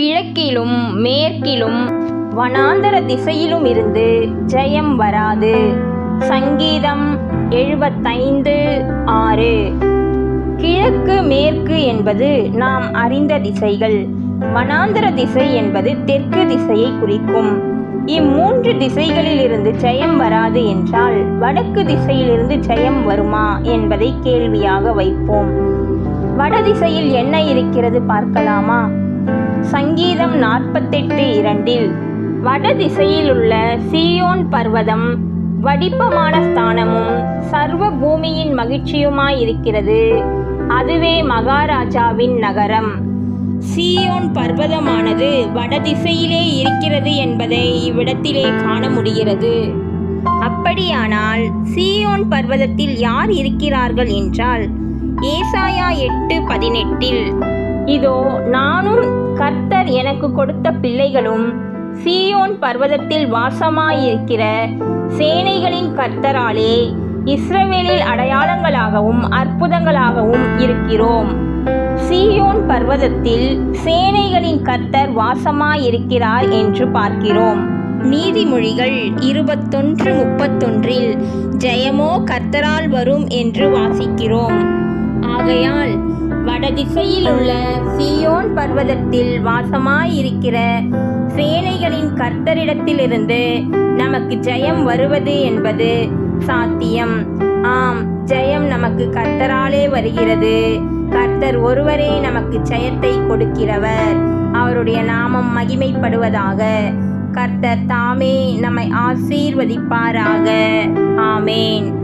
கிழக்கிலும் மேற்கிலும் வனாந்தர திசையிலும் இருந்து ஜெயம் வராது. சங்கீதம் எழுபத்தைந்து ஆறு. கிழக்கு மேற்கு என்பது நாம் அறிந்த திசைகள். வனாந்தர திசை என்பது தெற்கு திசையை குறிக்கும். இம்மூன்று திசைகளிலிருந்து ஜெயம் வராது என்றால் வடக்கு திசையிலிருந்து ஜெயம் வருமா என்பதை கேள்வியாக வைப்போம். வடதிசையில் என்ன இருக்கிறது பார்க்கலாமா? சங்கீதம் நாற்பத்தெட்டு இரண்டில் வடதிசையில் உள்ள சீயோன் பர்வதம் வடிப்பமான ஸ்தானமும் சர்வ பூமியின் மகிழ்ச்சியுமாயிருக்கிறது. அதுவே மகாராஜாவின் நகரம். சீயோன் பர்வதமானது வடதிசையிலே இருக்கிறது என்பதை இவ்விடத்திலே காண முடிகிறது. அப்படியானால் சீயோன் பர்வதத்தில் யார் இருக்கிறார்கள் என்றால் ஏசாயா எட்டு பதினெட்டில் இதோ நானும் கர்த்தர் எனக்கு கொடுத்த பிள்ளைகளும் சீயோன் பர்வதத்தில் வாசமாயிருக்கிற சேனைகளின் கர்த்தராலே இஸ்ரவேலில் அடையாளங்களாகவும் அற்புதங்களாகவும் இருக்கிறோம். சீயோன் பர்வதத்தில் சேனைகளின் கர்த்தர் வாசமாயிருக்கிறார் என்று பார்க்கிறோம். நீதிமொழிகள் இருபத்தொன்று முப்பத்தொன்றில் ஜெயமோ கர்த்தரால் வரும் என்று வாசிக்கிறோம். ஆகையால் வடதிசையில் உள்ள சியோன் பர்வதத்தில் வாசமாயிருக்கிற சேனைகளின் கர்த்தரிடத்திலிருந்து நமக்கு ஜெயம் வருவது என்பது சாத்தியம். ஆம் ஜெயம் நமக்கு கர்த்தராலே வருகிறது. கர்த்தர் ஒருவரே நமக்கு ஜெயத்தை கொடுக்கிறவர். அவருடைய நாமம் மகிமைப்படுவதாக. கர்த்தர் தாமே நம்மை ஆசீர்வதிப்பாராக. ஆமேன்.